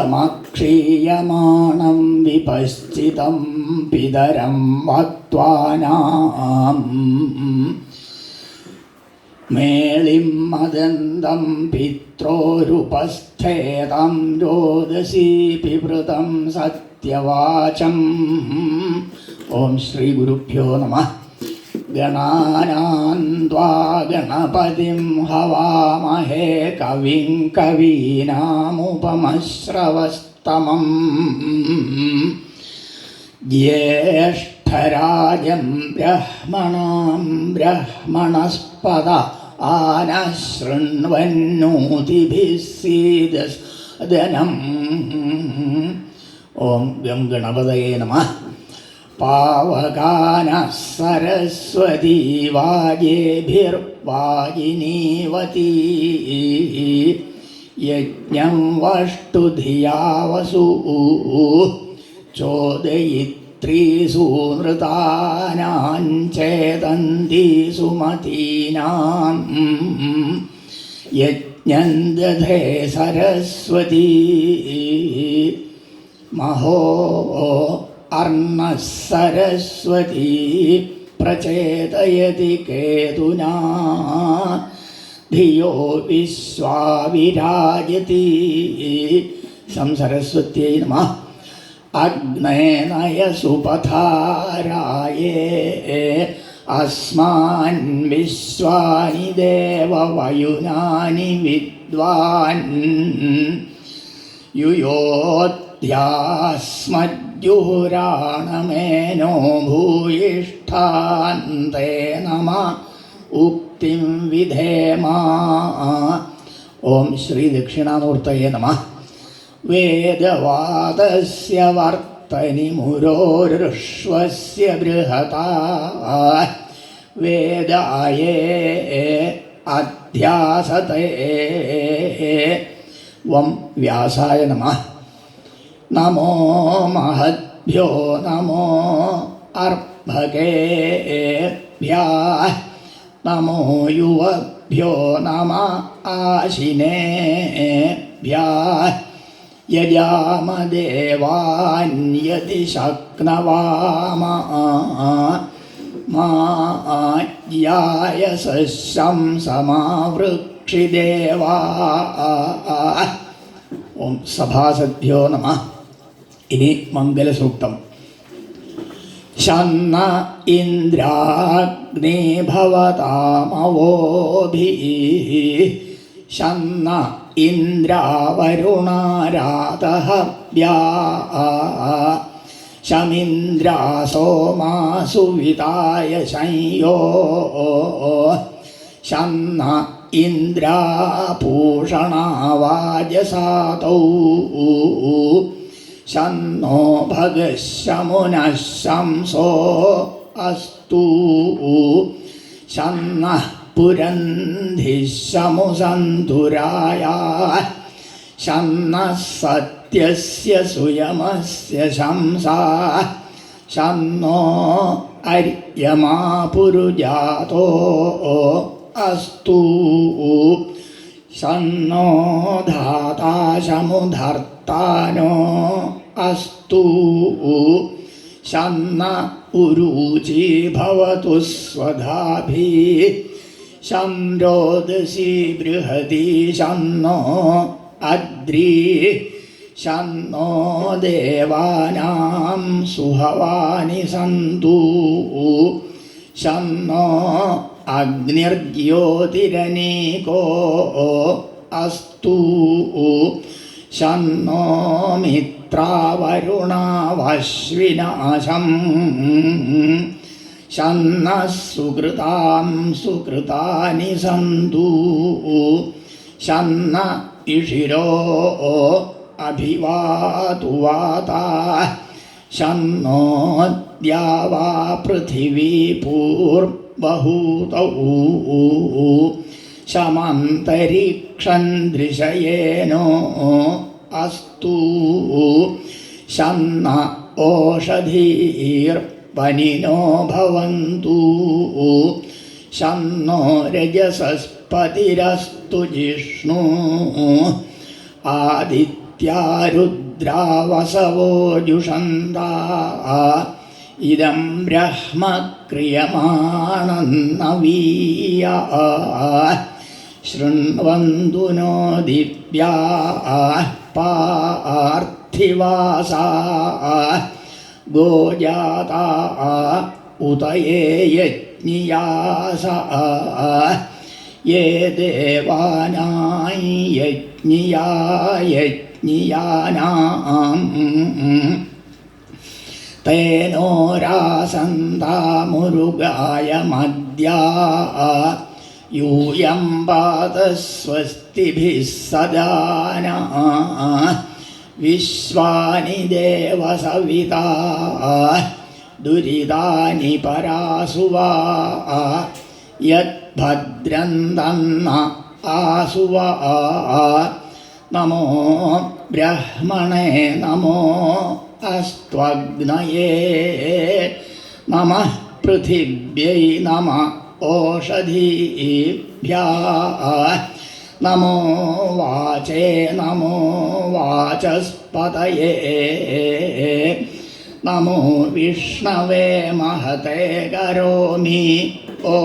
സമക്ഷീയമാണം വിപശ്ചിതം പിതരം വക്വാനാം മേളിം മദന്തം പിത്രോരുപസ്ഥേതം രോദസി പിവൃതം സത്യവാചം. ഓം ശ്രീ ഗുരുഭ്യോ നമഃ. ഗണാനാന്ത്വാ ഗണപതിം ഹവാമഹേ കവിം കവീനാമുപമശ്രവസ്തമം ജ്യേഷ്ഠരാജം ബ്രഹ്മണാം ബ്രഹ്മണസ്പദ ആനശൃണ്വന്നൂതിഭിസ്സീദനം ഓം ഗം ഗണപതയേ നമഃ. पावगानः सरस्वती वाजेभिर्वाजिनीवती यज्ञं वष्टुधिया वसूः चोदयित्री सुनृतानां चेदन्ती सुमतीनां यज्ञं दधे सरस्वती महो അർണ സരസ്വതീ പ്രചേതയതി കേതുനാ. ധിയോ വിശ്വാവിരാജതി. സംസരസ്വത്യൈ നമ. അഗ്നേനയ സുപധാരായേ. അസ്മാൻ വിശ്വാനി ദേവവയുനാനി വിദ്വാൻ. യുയോത്യാസ്മദ് മദ്യൂരാണമേനോ ഭൂയിഷ്ഠാന്തേ നമ ഉക്തിം വിധേമാ. ഓം ശ്രീ ദക്ഷിണാമൂർത്തയേ നമ. വേദവാദസ്യ വർത്തനി മുരോരുഷ്വസ്യ ബൃഹത. വേദായേ അധ്യാസതേ വം വ്യാസായ നമ. നമോ മഹദ്ഭ്യോ നമോ അർഭകേഭ്യാ നമോ യുവഭ്യോ നമ ആശിനേഭ്യാ യജാമദേവാന്യതി ശക്നവാമ മാജ്യായ സമാവൃക്ഷിദേവാ ഓം സഭാസദ്ഭ്യോ നമ ഇനി മംഗലസൂക്തം. ശന്ന ഇന്ദ്രാഗ്നേ ഭവതാമവോഭി. ശന്ന ഇന്ദ്രാവരുണാരാതഹ്യാ ശമിന്ദ്രാസോമാസു വിതായ ശയ്യോ. ശന്ന ഇന്ദ്രാപൂഷണാവാജസാതൗ ശന്നോ ഭഗശമുനഃ ശംസോ അസ്തു ശന്നഃ പുരന്ധിശമുസന്ധുരായ ശന്നഃ സത്യസ്യ സുയമസ്യ ശംസാ ശന്നോ അര്യമാ പുരുജാതോ അസ്തു ശന്നോ ധാതാശമുധർത്താനോ അസ്തു ശന്ന ഉരുചി ഭവതു സ്വധാഭി ശം രോദസി ബൃഹതി ശന്നോ അദ്രി. ശന്നോ ദേവാനാം സുഹവാനി സന്തു. ശന്നോ അഗ്നിർജ്യോതിരനീകോ അസ്തു. ശന്നോ മിത്രാവരുണാവശ്വിനാശം ശന്ന സുകൃതാം സുകൃതാനി സന്തു. ശന്ന ഇഷിരോ അഭിവാതു വാതാ. ശന്നോദ്യാവാ പൃഥിവീ പൂർബഹൂതൗ ശമന്തരീക്ഷം ദൃശയേനോ അസ്തു ശന്ന ഓഷധീർപനിനോ ഭവന്തു ശന്നോ രജസസ്പതിരസ്തു ജിഷ്ണു ആദിത്യ മർത്യാരുദ്രാവസവോ ജുഷന്താ ഇതം ബ്രഹ്മ ക്രിയമാണെന്നവീയ ശൃണ്വന്തു നോ ദിവ്യാ പാർത്ഥിവാസാ ഗോജാതാ ഉതയേ യജ്ഞിയാസ യേ ദേവാനായി യജ്ഞിയാ യജ്ഞിയാനാം തേനോരാസന്താമുരുഗായ മദ്യാ യൂയം പാത സ്വസ്തിഭിः സദാന വിശ്വാനി ദേവസവിതാ ദുരിതാനി പരാസുവാ യദ്ഭദ്രം തന്ന ആസുവാ നമോ ബ്രഹ്മണേ നമോ അസ്ത്വഗ്നയേ നമ പൃഥിവ്യൈ നമ ओषधीभ्या नमो वाचे नमो वाचस्पतये। नमो विष्णवे महते करोमि। ओ